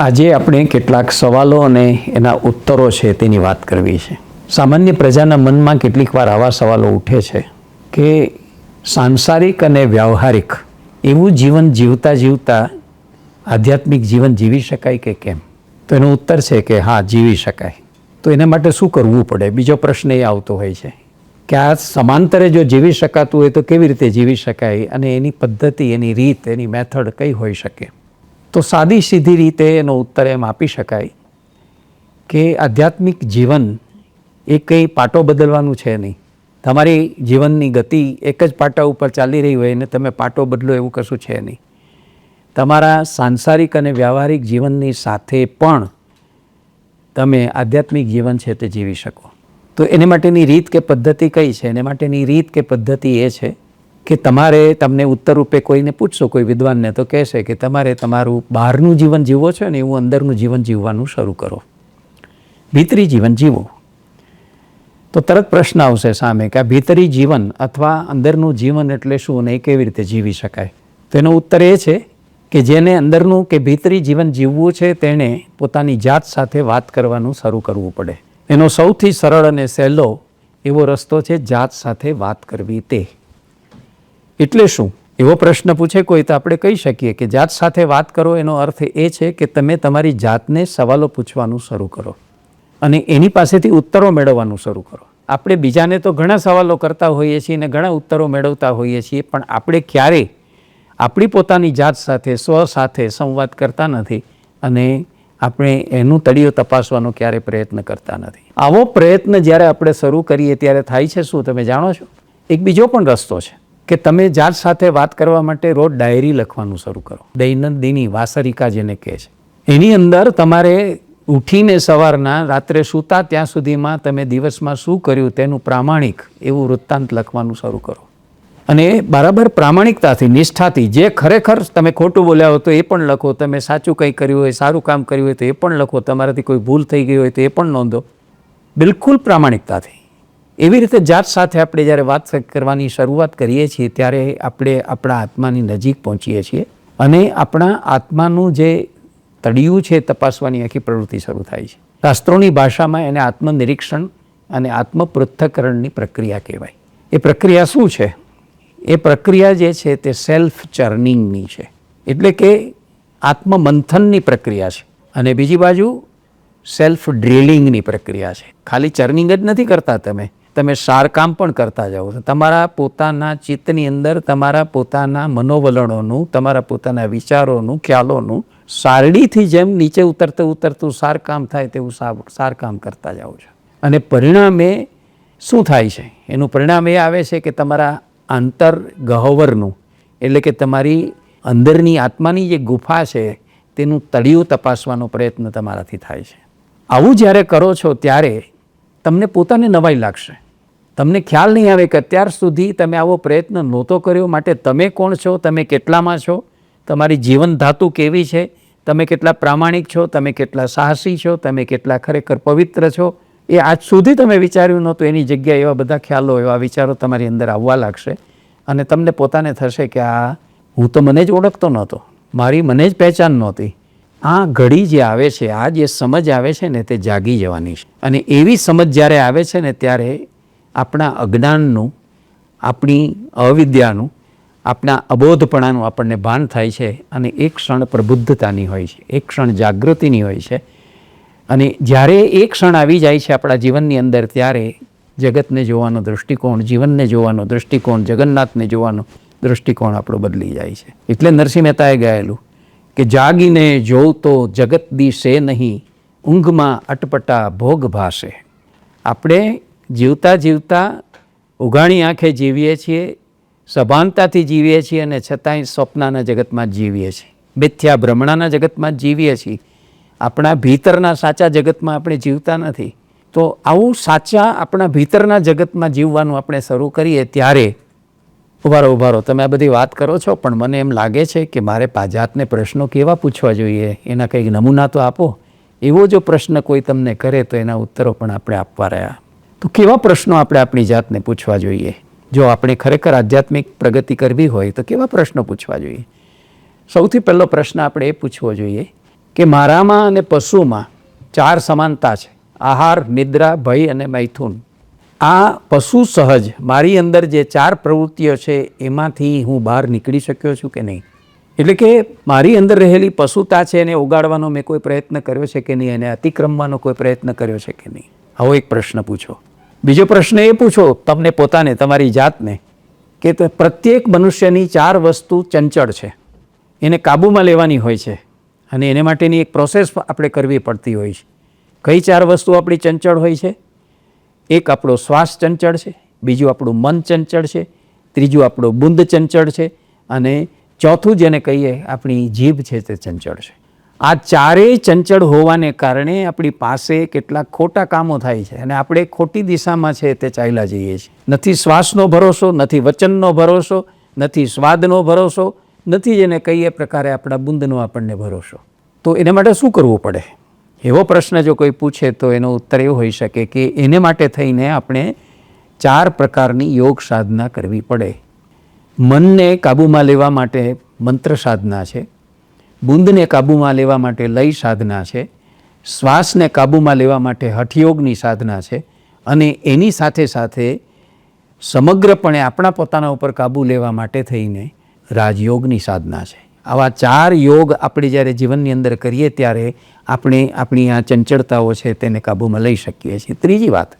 આજે આપણે કેટલાક સવાલો અને એના ઉત્તરો છે તેની વાત કરવી છે. સામાન્ય પ્રજાના મનમાં કેટલીક વાર આવા સવાલો ઉઠે છે કે સાંસારિક અને વ્યવહારિક એવું જીવન જીવતા જીવતા આધ્યાત્મિક જીવન જીવી શકાય કે કેમ? તો એનો ઉત્તર છે કે હા, જીવી શકાય. તો એના માટે શું કરવું પડે? બીજો પ્રશ્ન એ આવતો હોય છે કે આ સમાંતરે જો જીવી શકાતું હોય તો કેવી રીતે જીવી શકાય? અને એની પદ્ધતિ, એની રીત, એની મેથડ કઈ હોઈ શકે? તો સાદી સીધી રીતે એનો ઉત્તર એમ આપી શકાય કે આધ્યાત્મિક જીવન એ કંઈ પાટો બદલવાનું છે નહીં. તમારી જીવનની ગતિ એક જ પાટા ઉપર ચાલી રહી હોય ને તમે પાટો બદલો એવું કશું છે નહીં. તમારા સાંસારિક અને વ્યવહારિક જીવનની સાથે પણ તમે આધ્યાત્મિક જીવન છે તે જીવી શકો. તો એને માટેની રીત કે પદ્ધતિ કઈ છે? એને માટેની રીત કે પદ્ધતિ એ છે કે તમારે તમને ઉત્તર રૂપે કોઈને પૂછશો, કોઈ વિદ્વાનને, તો કહેશે કે તમારે તમારું બહારનું જીવન જીવો છો ને એવું અંદરનું જીવન જીવવાનું શરૂ કરો. ભીતરી જીવન જીવો. તો તરત પ્રશ્ન આવશે સામે કે આ ભીતરી જીવન અથવા અંદરનું જીવન એટલે શું અને એ કેવી રીતે જીવી શકાય? તો એનો ઉત્તર એ છે કે જેને અંદરનું કે ભીતરી જીવન જીવવું છે તેણે પોતાની જાત સાથે વાત કરવાનું શરૂ કરવું પડે. એનો સૌથી સરળ અને સહેલો એવો રસ્તો છે જાત સાથે વાત કરવી તે. એટલે શું? એવો પ્રશ્ન પૂછે કોઈ તો આપણે કહી શકીએ કે જાત સાથે વાત કરો, એનો અર્થ એ છે કે તમે તમારી જાતને સવાલો પૂછવાનું શરૂ કરો અને એની પાસેથી ઉત્તરો મેળવવાનું શરૂ કરો. આપણે બીજાને તો ઘણા સવાલો કરતા હોઈએ છીએ અને ઘણા ઉત્તરો મેળવતા હોઈએ છીએ, પણ આપણે ક્યારેય આપણી પોતાની જાત સાથે, સ્વ સાથે સંવાદ કરતા નથી અને આપણે એનું તળિયો તપાસવાનો ક્યારે પ્રયત્ન કરતા નથી. આવો પ્રયત્ન જ્યારે આપણે શરૂ કરીએ ત્યારે થાય છે શું? તમે જાણો છો? એક બીજો પણ રસ્તો છે. કે તમે જાત સાથે વાત કરવા માટે રોજ ડાયરી લખવાનું શરૂ કરો. દૈનંદિની વાસરિકા જેને કહે છે. એની અંદર તમારે ઉઠીને સવારના રાત્રે સૂતા ત્યાં સુધીમાં તમે દિવસમાં શું કર્યું તેનું પ્રામાણિક એવું વૃત્તાંત લખવાનું શરૂ કરો. અને બરાબર પ્રામાણિકતાથી, નિષ્ઠાથી, જે ખરેખર તમે ખોટું બોલ્યા હોય તો એ પણ લખો, તમે સાચું કંઈ કર્યું હોય, સારું કામ કર્યું હોય તો એ પણ લખો, તમારાથી કોઈ ભૂલ થઈ ગઈ હોય તો એ પણ નોંધો. બિલકુલ પ્રામાણિકતાથી. એવી રીતે જાત સાથે આપણે જ્યારે વાત કરવાની શરૂઆત કરીએ છીએ, ત્યારે આપણે આપણા આત્માની નજીક પહોંચીએ છીએ અને આપણા આત્માનું જે તળિયું છે તપાસવાની આખી પ્રવૃત્તિ શરૂ થાય છે. શાસ્ત્રોની ભાષામાં એને આત્મનિરીક્ષણ અને આત્મપૃથ્થકરણની પ્રક્રિયા કહેવાય. એ પ્રક્રિયા શું છે? એ પ્રક્રિયા જે છે તે સેલ્ફ ચર્નિંગની છે. એટલે કે આત્મમંથનની પ્રક્રિયા છે. અને બીજી બાજુ સેલ્ફ ડ્રિલિંગની પ્રક્રિયા છે. ખાલી ચર્નિંગ જ નથી કરતા તમે. તમે સારકામ પણ કરતા જાઓ છો. તમારા પોતાના ચિત્તની અંદર તમારા પોતાના મનોવલણોનું, તમારા પોતાના વિચારોનું, ખ્યાલોનું સારડીથી જેમ નીચે ઉતરતું ઉતરતું સારકામ થાય તેવું સારકામ કરતા જાઓ છો. અને પરિણામે શું થાય છે? એનું પરિણામ એ આવે છે કે તમારા આંતર ગહવરનું, એટલે કે તમારી અંદરની આત્માની જે ગુફા છે, તેનું તળિયું તપાસવાનો પ્રયત્ન તમારાથી થાય છે. આવું જ્યારે કરો છો ત્યારે તમને પોતાને નવાઈ લાગશે. તમને ખ્યાલ નહીં આવે કે અત્યાર સુધી તમે આવો પ્રયત્ન નહોતો કર્યો, માટે તમે કોણ છો, તમે કેટલામાં છો, તમારી જીવન ધાતુ કેવી છે, તમે કેટલા પ્રામાણિક છો, તમે કેટલા સાહસી છો, તમે કેટલા ખરેખર પવિત્ર છો, એ આજ સુધી તમે વિચાર્યું નહોતું, એની જગ્યાએ એવા બધા ખ્યાલો, એવા વિચારો તમારી અંદર આવવા લાગશે. અને તમને પોતાને થશે કે આ, હું તો મને જ ઓળખતો નહોતો, મારી મને જ પહેચાન નહોતી. આ ઘડી જે આવે છે, આ જે સમજ આવે છે ને તે જાગી જવાની છે. અને એવી સમજ જ્યારે આવે છે ને ત્યારે આપણા અજ્ઞાનનું, આપણી અવિદ્યાનું, આપણા અબોધપણાનું આપણને ભાન થાય છે અને એક ક્ષણ પ્રબુદ્ધતાની હોય છે, એક ક્ષણ જાગૃતિની હોય છે. અને જ્યારે એ ક્ષણ આવી જાય છે આપણા જીવનની અંદર ત્યારે જગતને જોવાનો દૃષ્ટિકોણ જીવનને જોવાનો દૃષ્ટિકોણ જગન્નાથને જોવાનો દૃષ્ટિકોણ આપણો બદલી જાય છે. એટલે નરસિંહ મહેતાએ ગાયેલું કે જાગીને જોઉં તો જગત દિશે નહીં, ઊંઘમાં અટપટા ભોગ ભાસે આપણે જીવતા જીવતા ઉઘાણી આંખે જીવીએ છીએ, સભાનતાથી જીવીએ છીએ અને છતાંય સ્વપ્નના જગતમાં જીવીએ છીએ. મિથ્યા ભ્રમણાના જગતમાં જીવીએ છીએ. આપણા ભીતરના સાચા જગતમાં આપણે જીવતા નથી. તો આવું સાચા આપણા ભીતરના જગતમાં જીવવાનું આપણે શરૂ કરીએ ત્યારે ઉભારો ઉભારો. તમે આ બધી વાત કરો છો, પણ મને એમ લાગે છે કે મારે પા- જાતને પ્રશ્નો કેવા પૂછવા જોઈએ? એના કંઈક નમૂના તો આપો. એવો જો પ્રશ્ન કોઈ તમને કરે તો એના ઉત્તરો પણ આપણે આપવા રહ્યા. તો કેવા પ્રશ્નો આપણે આપણી જાતને પૂછવા જોઈએ? જો આપણે ખરેખર આધ્યાત્મિક પ્રગતિ કરવી હોય, તો કેવા પ્રશ્નો પૂછવા જોઈએ? સૌથી પહેલો પ્રશ્ન આપણે એ પૂછવો જોઈએ કે મારામાં અને પશુમાં ચાર સમાનતા છે. આહાર, નિદ્રા, ભય અને મૈથુન. આ પશુ સહજ મારી અંદર જે ચાર પ્રવૃત્તિઓ છે, એમાંથી હું બહાર નીકળી શક્યો છું કે નહીં? એટલે કે મારી અંદર રહેલી પશુતા છે એને ઉગાડવાનો મેં કોઈ પ્રયત્ન કર્યો છે કે નહીં? એને અતિક્રમવાનો કોઈ પ્રયત્ન કર્યો છે કે નહીં? આવો એક પ્રશ્ન પૂછો. બીજો પ્રશ્ન એ પૂછો તમને પોતાને, તમારી જાતને, કે પ્રત્યેક મનુષ્યની ચાર વસ્તુ ચંચળ છે. એને કાબૂમાં લેવાની હોય છે. અને એને માટેની એક પ્રોસેસ આપણે કરવી પડતી હોય છે. કઈ ચાર વસ્તુ આપણી ચંચળ હોય છે? એક આપણો શ્વાસ ચંચળ છે, બીજું આપણું મન ચંચળ છે, ત્રીજું આપણું બુંદ ચંચળ છે અને ચોથું જેને કહીએ આપણી જીભ છે તે ચંચળ છે. આ ચારેય ચંચળ હોવાને કારણે આપણી પાસે કેટલાક ખોટા કામો થાય છે અને આપણે ખોટી દિશામાં છે તે ચાલ્યા જઈએ છીએ. નથી શ્વાસનો ભરોસો, નથી વચનનો ભરોસો, નથી સ્વાદનો ભરોસો, નથી જેને કહીએ પ્રકારે આપણા બુંદનો આપણને ભરોસો. તો એના માટે શું કરવું પડે? એવો પ્રશ્ન જો કોઈ પૂછે તો એનો ઉત્તર એવો હોઈ શકે કે એને માટે થઈને આપણે ચાર પ્રકારની યોગ સાધના કરવી પડે. મનને કાબૂમાં લેવા માટે મંત્ર સાધના છે. બુંદને કાબૂમાં લેવા માટે લય સાધના છે. શ્વાસને કાબૂમાં લેવા માટે હઠયોગની સાધના છે. અને એની સાથે સાથે સમગ્રપણે આપણા પોતાના ઉપર કાબૂ લેવા માટે થઈને રાજયોગની સાધના છે. આવા ચાર યોગ આપણે જ્યારે જીવનની અંદર કરીએ ત્યારે આપણે આપણી આ ચંચળતાઓ છે તેને કાબૂમાં લઈ શકીએ છીએ. ત્રીજી વાત,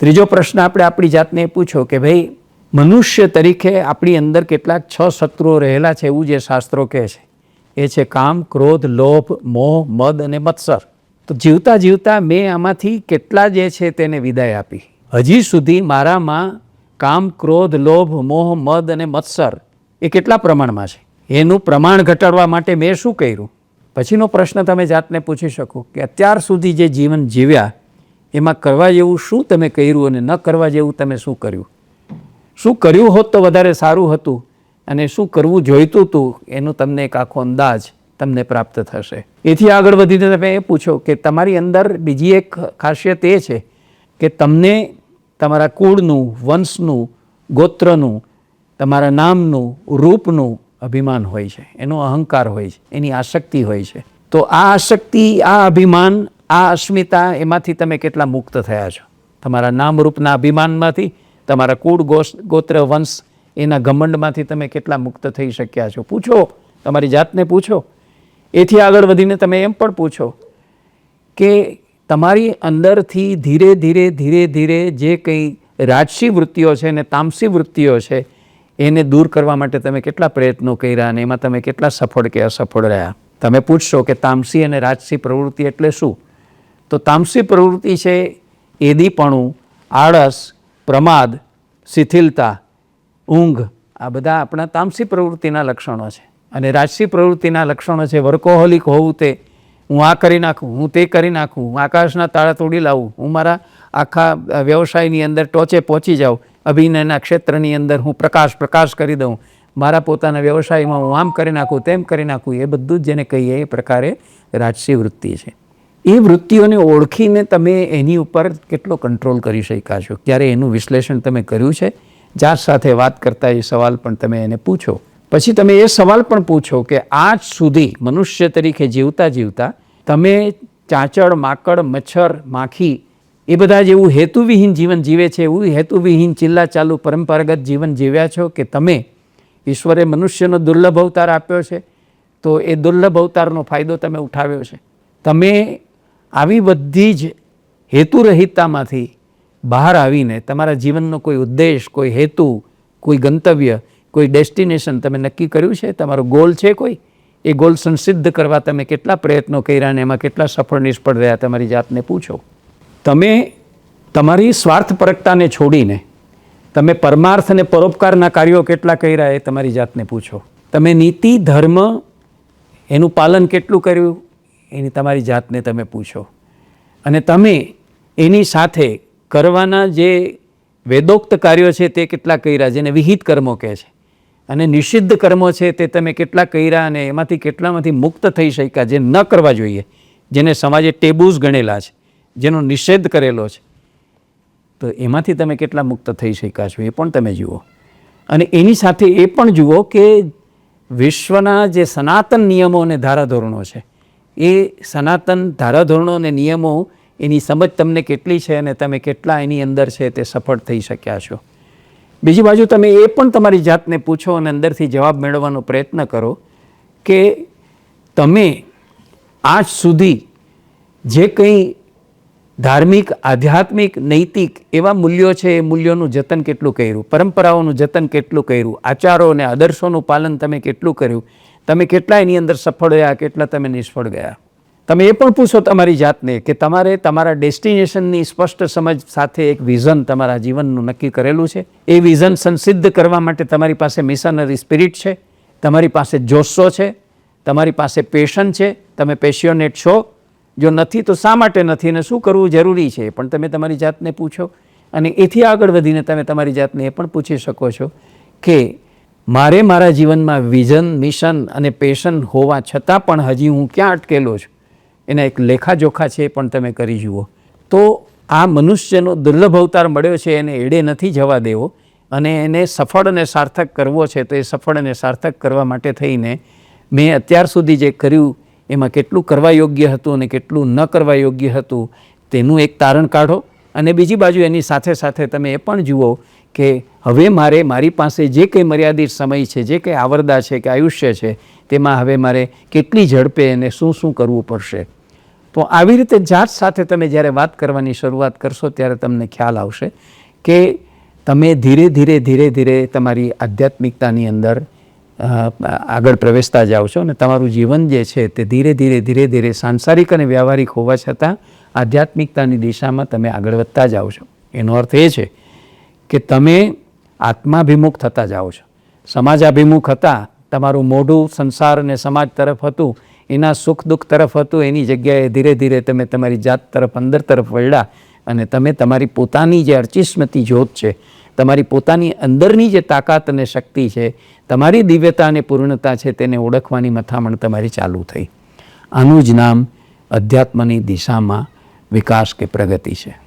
ત્રીજો પ્રશ્ન આપણે આપણી જાતને પૂછો કે ભાઈ, મનુષ્ય તરીકે આપણી અંદર કેટલાક છ શત્રુઓ રહેલા છે એવું જે શાસ્ત્રો કહે છે. એ છે કામ, ક્રોધ, લોભ, મોહ, મદ અને મત્સર. તો જીવતા જીવતા મેં આમાંથી કેટલા જે છે તેને વિદાય આપી. હજી સુધી મારામાં કામ, ક્રોધ, લોભ, મોહ, મદ અને મત્સર એ કેટલા પ્રમાણમાં છે? એનું પ્રમાણ ઘટાડવા માટે મેં શું કર્યું? પછીનો પ્રશ્ન તમે જાતને પૂછી શકો કે અત્યાર સુધી જે જીવન જીવ્યા, એમાં કરવા જેવું શું તમે કર્યું અને ન કરવા જેવું તમે શું કર્યું? શું કર્યું હોત તો વધારે સારું હતું અને શું કરવું જોઈતું હતું? એનો તમને એક આખો અંદાજ તમને પ્રાપ્ત થશે. એથી આગળ વધીને તમે એ પૂછો કે તમારી અંદર બીજી એક ખાસિયત એ છે કે તમને તમારા કુળનું, વંશનું, ગોત્રનું, તમારા નામનું, રૂપનું અભિમાન હોય છે, એનો અહંકાર હોય છે, એની આસક્તિ હોય છે. તો આ આસક્તિ, આ અભિમાન, આ અસ્મિતા એમાંથી તમે કેટલા મુક્ત થયા છો? તમારા નામરૂપના અભિમાનમાંથી, તમારા કુળ ગોત્ર વંશ એના ઘમંડમાંથી તમે કેટલા મુક્ત થઈ શક્યા છો? પૂછો, તમારી જાતને પૂછો. એથી આગળ વધીને તમે એમ પણ પૂછો કે તમારી અંદરથી ધીરે ધીરે ધીરે ધીરે જે કંઈ રાજસી વૃત્તિઓ છે ને તામસી વૃત્તિઓ છે એને દૂર કરવા માટે તમે કેટલા પ્રયત્નો કર્યા અને એમાં તમે કેટલા સફળ કે અસફળ રહ્યા? તમે પૂછશો કે તામસી અને રાજસી પ્રવૃત્તિ એટલે શું? તો તામસી પ્રવૃત્તિ છે એદીપણું, આળસ, પ્રમાદ, શિથિલતા, ઊંઘ. આ બધા આપણા તામસી પ્રવૃત્તિના લક્ષણો છે. અને રાજસી પ્રવૃત્તિના લક્ષણો છે વર્કોહોલિક હોવું તે. હું આ કરી નાખું, હું તે કરી નાખું, હું આકાશના તાળા તોડી લાવું, હું મારા આખા વ્યવસાયની અંદર ટોચે પહોંચી જાઉં. અભિનયના ક્ષેત્રની અંદર હું પ્રકાશ પ્રકાશ કરી દઉં. મારા પોતાના વ્યવસાયમાં હું આમ કરી નાખું, તેમ કરી નાખું, એ બધું જ જેને કહીએ એ પ્રકારે રાજસી વૃત્તિ છે. એ વૃત્તિઓને ઓળખીને તમે એની ઉપર કેટલો કંટ્રોલ કરી શક્યા છો? ક્યારે એનું વિશ્લેષણ તમે કર્યું છે? જાત સાથે વાત કરતા એ સવાલ પણ તમે એને પૂછો. પછી તમે એ સવાલ પણ પૂછો કે આજ સુધી મનુષ્ય તરીકે જીવતા જીવતા તમે ચાંચળ માકડ, મચ્છર, માખી એ બધા જેવું હેતુવિહીન જીવન જીવે છે, એવું હેતુવિહીન ચિલ્લા ચાલુ પરંપરાગત જીવન જીવ્યા છો કે તમે ઈશ્વરે મનુષ્યનો દુર્લભ અવતાર આપ્યો છે, તો એ દુર્લભ અવતારનો ફાયદો તમે ઉઠાવ્યો છે. તમે આવી બધી જ હેતુરહિતતામાંથી બહાર આવીને તમારા જીવનનો કોઈ ઉદ્દેશ, કોઈ હેતુ, કોઈ ગંતવ્ય, કોઈ ડેસ્ટિનેશન તમે નક્કી કર્યું છે? તમારો ગોલ છે કોઈ? એ ગોલ સંસિદ્ધ કરવા તમે કેટલા પ્રયત્નો કર્યા અને એમાં કેટલા સફળ નિષ્ફળ રહ્યા, તમારી જાતને પૂછો. તમે તમારી સ્વાર્થપરકતાને છોડીને તમે પરમાર્થ અને પરોપકારના કાર્યો કેટલા કર્યા એ તમારી જાતને પૂછો. તમે નીતિ, ધર્મ એનું પાલન કેટલું કર્યું એની તમારી જાતને તમે પૂછો. અને તમે એની સાથે કરવાના જે વેદોક્ત કાર્યો છે તે કેટલા કર્યા, જેને વિહિત કર્મો કહે છે. અને નિષિદ્ધ કર્મો છે તે તમે કેટલા કર્યા અને એમાંથી કેટલામાંથી મુક્ત થઈ શક્યા, જે ન કરવા જોઈએ, જેને સમાજે ટેબુઝ ગણેલા છે. જેનો નિષેધ કરેલો છે. તો એમાંથી તમે કેટલા મુક્ત થઈ શક્યા છો એ પણ તમે જુઓ. અને એની સાથે એ પણ જુઓ કે વિશ્વના જે સનાતન નિયમો અને ધારાધોરણો છે, એ સનાતન ધારાધોરણો અને નિયમો એની સમજ તમને કેટલી છે અને તમે કેટલા એની અંદર છે તે સફળ થઈ શક્યા છો. બીજી બાજુ તમે એ પણ તમારી જાતને પૂછો અને અંદરથી જવાબ મેળવવાનો પ્રયત્ન કરો કે તમે આજ સુધી જે કંઈ ધાર્મિક, આધ્યાત્મિક, નૈતિક એવા મૂલ્યો છે, એ મૂલ્યોનું જતન કેટલું કર્યું? પરંપરાઓનું જતન કેટલું કર્યું? આચારો અને આદર્શોનું પાલન તમે કેટલું કર્યું? તમે કેટલા એની અંદર સફળ ગયા કેટલા તમે નિષ્ફળ ગયા? તમે એ પણ પૂછો તમારી જાતને કે તમારે તમારા ડેસ્ટિનેશનની સ્પષ્ટ સમજ સાથે એક વિઝન તમારા જીવનનું નક્કી કરેલું છે? એ વિઝન સંસિદ્ધ કરવા માટે તમારી પાસે મિશનરી સ્પિરિટ છે? તમારી પાસે જોશો છે? તમારી પાસે પેશન છે? તમે પેશિયોનેટ છો? જો નથી, તો શા માટે નથી અને શું કરવું જરૂરી છે? પણ તમે તમારી જાતને પૂછો. અને એથી આગળ વધીને તમે તમારી જાતને એ પણ પૂછી શકો છો કે મારે મારા જીવનમાં વિઝન, મિશન અને પેશન હોવા છતાં પણ હજી હું ક્યાં અટકેલો છું? એના એક લેખાજોખા છે પણ તમે કરી જુઓ. તો આ મનુષ્યનો દુર્લભ અવતાર મળ્યો છે, એને એડે નથી જવા દેવો. અને એને સફળ અને સાર્થક કરવો છે, તો એ સફળ અને સાર્થક કરવા માટે થઈને મેં અત્યાર સુધી જે કર્યું એમાં કેટલું કરવા યોગ્ય હતું અને કેટલું ન કરવા યોગ્ય હતું, તેનું એક તારણ કાઢો. અને બીજી બાજુ એની સાથે સાથે તમે એ પણ જુઓ કે હવે મારે મારી પાસે જે કંઈ મર્યાદિત સમય છે, જે કંઈ આવરદા છે, કે આયુષ્ય છે, તેમાં હવે મારે કેટલી ઝડપે અને શું શું કરવું પડશે. તો આવી રીતે જાત સાથે તમે જ્યારે વાત કરવાની શરૂઆત કરશો ત્યારે તમને ખ્યાલ આવશે કે તમે ધીરે ધીરે ધીરે ધીરે તમારી આધ્યાત્મિકતાની અંદર આગળ પ્રવેશતા જાઓ છો અને તમારું જીવન જે છે તે ધીરે ધીરે ધીરે ધીરે સાંસારિક અને વ્યવહારિક હોવા છતાં આધ્યાત્મિકતાની દિશામાં તમે આગળ વધતા જાઓ છો. એનો અર્થ એ છે કે તમે આત્માભિમુખ થતા જાઓ છો. સમાજાભિમુખ હતા, તમારું મોઢું સંસાર અને સમાજ તરફ હતું, એના સુખ દુઃખ તરફ હતું, એની જગ્યાએ ધીરે ધીરે તમે તમારી જાત તરફ, અંદર તરફ વળ્યા અને તમે તમારી પોતાની જે અર્ચિસ્મતી જ્યોત છે, તમારી પોતાની અંદરની જે તાકાત અને શક્તિ છે તમારી દિવ્યતા અને પૂર્ણતા છે તેને ઓળખવાની મથામણ તમારી ચાલુ થઈ. આનું જ નામ અધ્યાત્મની દિશામાં વિકાસ કે પ્રગતિ છે.